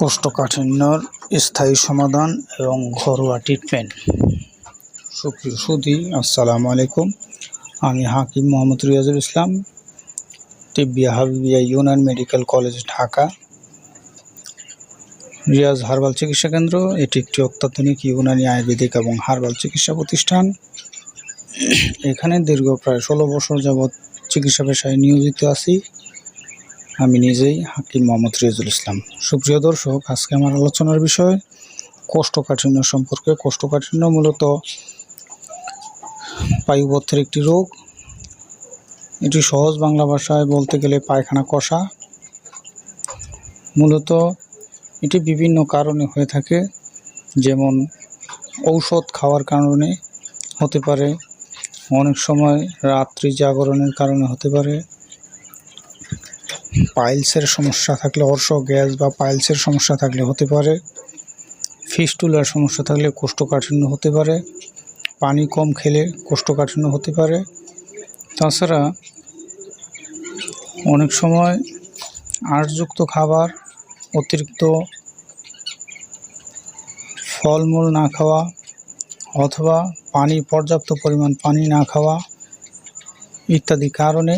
কোষ্ঠকাঠিন্যর স্থায়ী সমাধান এবং ঘরোয়া ট্রিটমেন্ট সুপ্রিয় সুধী, আসসালামু আলাইকুম। আমি Hakim Mohammad Riazul Islam, Tibbia Habibia Unani medical college, Dhaka. Riaz herbal চিকিৎসা কেন্দ্র, এটি একটি অত্যাধুনিক ইউনানি আয়ুর্বেদিক এবং হার্বাল চিকিৎসা প্রতিষ্ঠান। এখানে দীর্ঘ প্রায় ষোলো বছর যাবৎ চিকিৎসা পেশায় নিয়োজিত আছি। আমি নিজেই হাকিম মোহাম্মদ রিয়াজুল ইসলাম। সুপ্রিয় দর্শক, আজকে আমার আলোচনার বিষয় কোষ্ঠকাঠিন্য সম্পর্কে। কোষ্ঠকাঠিন্য মূলত পায়ুবথের একটি রোগ। এটি সহজ বাংলা ভাষায় বলতে গেলে পায়খানা কষা। মূলত এটি বিভিন্ন কারণে হয়ে থাকে, যেমন ঔষধ খাওয়ার কারণে হতে পারে, অনেক সময় রাত্রি জাগরণের কারণে হতে পারে পাইলসের সমস্যা থাকলে অর্শ, গ্যাস বা পাইলসের সমস্যা থাকলে হতে পারে। ফিস্টুলার সমস্যা থাকলে কোষ্ঠকাঠিন্য হতে পারে। পানি কম খেলে কোষ্ঠকাঠিন্য হতে পারে। তাছাড়া অনেক সময় আঁশযুক্ত খাবার, অতিরিক্ত ফলমূল না খাওয়া অথবা পানি, পর্যাপ্ত পরিমাণ পানি না খাওয়া ইত্যাদি কারণে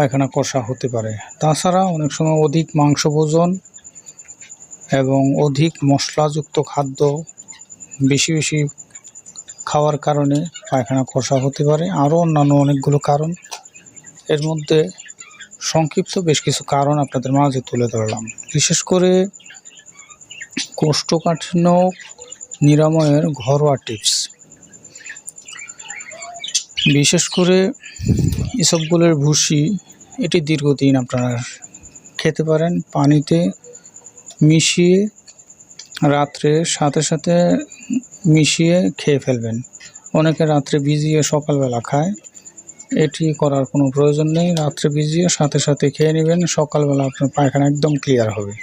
পায়খানা কষা হতে পারে। তাছাড়া অনেক সময় অধিক মাংস ভোজন এবং অধিক মশলাযুক্ত খাদ্য বেশি বেশি খাওয়ার কারণে পায়খানা কষা হতে পারে। আরও অন্যান্য অনেকগুলো কারণ। এর মধ্যে সংক্ষিপ্ত বেশ কিছু কারণ আপনাদের মাঝে তুলে ধরলাম। বিশেষ করে কোষ্ঠকাঠিন্য নিরাময়ের ঘরোয়া টিপস। বিশেষ করে এসবগুলোর ভুসি, এটি দীর্ঘদিন আপনারা খেতে পারেন পানিতে মিশিয়ে রাত্রে সাথে সাথে মিশিয়ে খেয়ে ফেলবেন। অনেকে রাত্রে ভিজিয়ে সকালবেলা খায়। এটি করার কোনো প্রয়োজন নেই। রাত্রে ভিজিয়ে সাথে সাথে খেয়ে নেবেন, সকালবেলা আপনার পায়খানা একদম ক্লিয়ার হবে।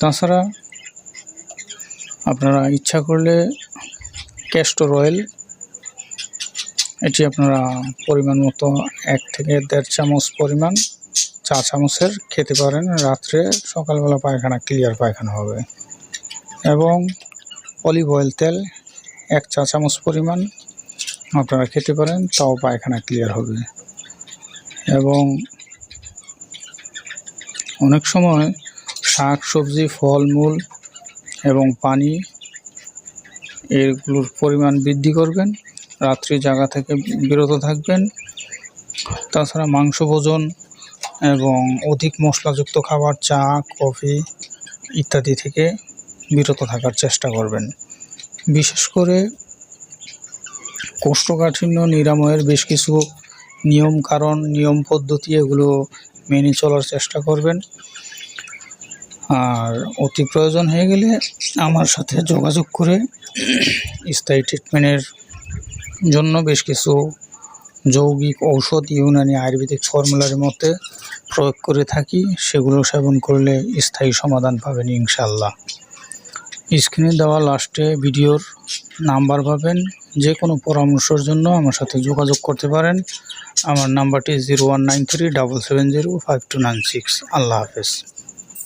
তাছাড়া আপনারা ইচ্ছা করলে ক্যাস্টর অয়েল এটি আপনারা পরিমাণ মতো এক থেকে দেড় চামচ পরিমাণ চা চামচের খেতে পারেন। রাত্রে সকালবেলা পায়খানা ক্লিয়ার পায়খানা হবে। এবং অলিভ অয়েল তেল এক চা চামচ পরিমাণ আপনারা খেতে পারেন, তাও পায়খানা ক্লিয়ার হবে। এবং অনেক সময় শাক, সবজি, ফলমূল এবং পানি এগুলোর পরিমাণ বৃদ্ধি করবেন, রাত্রি জায়গা থেকে বিরত থাকবেন। তাছাড়া মাংস ভোজন এবং অধিক মশলাযুক্ত খাবার, চা, কফি ইত্যাদি থেকে বিরত থাকার চেষ্টা করবেন। বিশেষ করে কোষ্ঠকাঠিন্য নিরাময়ের বেশ কিছু নিয়ম কারণ নিয়ম পদ্ধতি এগুলো মেনে চলার চেষ্টা করবেন। আর অতি প্রয়োজন হয়ে গেলে আমার সাথে যোগাযোগ করে স্থায়ী ট্রিটমেন্টের জন্য বেশ কিছু যৌগিক ঔষধ, ইউনানি আয়ুর্বেদিক ফর্মুলার মধ্যে প্রয়োগ করে থাকি। সেগুলো সেবন করলে স্থায়ী সমাধান পাবেন ইনশাল্লাহ স্ক্রিনে দেওয়া লাস্টে ভিডিওর নাম্বার পাবেন। যে কোনো পরামর্শের জন্য আমার সাথে যোগাযোগ করতে পারেন। আমার নাম্বারটি zero one nine three double seven zero five two nine six আল্লাহ হাফেজ।